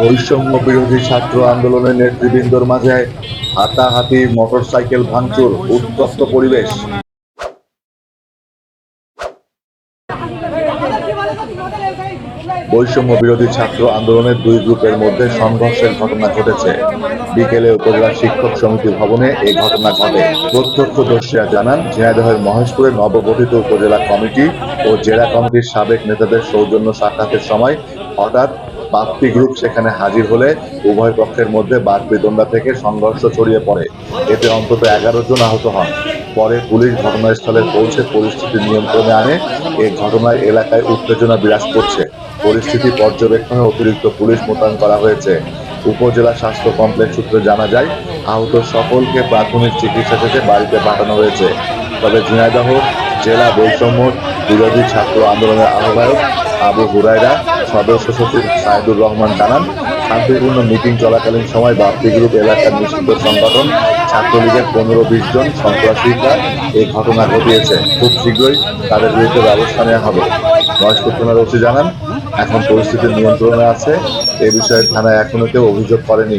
বৈষম্য বিরোধী ছাত্র আন্দোলনের নেতৃবৃন্দর মাঝে হাতাহাতি মোটরসাইকেল ভাঙচুর, উত্তপ্ত পরিবেশ। বৈষম্য বিরোধী ছাত্র আন্দোলনের দুই গ্রুপের মধ্যে সংঘর্ষের ঘটনা ঘটেছে। বিকেলে উপজেলা শিক্ষক সমিতি ভবনে এই ঘটনা ঘটে। প্রত্যক্ষদর্শীরা জানান, ঝিনাইদহের মহেশপুরের নবগঠিত উপজেলা কমিটি ও জেলা কমিটির সাবেক নেতাদের সৌজন্য সাক্ষাতের সময় হঠাৎ বাপ্পি গ্রুপ সেখানে হাজির হলে উভয় পক্ষের মধ্যে বাদ থেকে সংঘর্ষ ছড়িয়ে পড়ে। এতে অন্তত এগারো জন আহত হন। পরে পুলিশ ঘটনাস্থলে পৌঁছে পরিস্থিতি নিয়ন্ত্রণে আনে। এই ঘটনায় এলাকায় উত্তেজনা বিরাজ করছে। পরিস্থিতি পর্যবেক্ষণে অতিরিক্ত পুলিশ মোতায়েন করা হয়েছে। উপজেলা স্বাস্থ্য কমপ্লেক্স সূত্রে জানা যায়, আহত সকলকে প্রাথমিক চিকিৎসা থেকে বাড়িতে পাঠানো হয়েছে। তবে ঝিনাইদহ জেলা বৈষম্য বিরোধী ছাত্র আন্দোলনের আহ্বায়ক আবু হুরাইরা সদস্য সচিব সাইদুর রহমান জানান, শান্তিপূর্ণ মিটিং চলাকালীন সময় বাপ্পি গ্রুপ এলাকার নিষিদ্ধ সংগঠন ছাত্রলীগের পনেরো বিশ জন সন্ত্রাসীরা এই ঘটনা ঘটিয়েছে। খুব শীঘ্রই তাদের বিরুদ্ধে ব্যবস্থা নেওয়া হবে। মহেশপুর থানার ওসি জানান, এখন পরিস্থিতি নিয়ন্ত্রণে আছে, এ বিষয়ে থানায় এখনও কেউ অভিযোগ করেনি।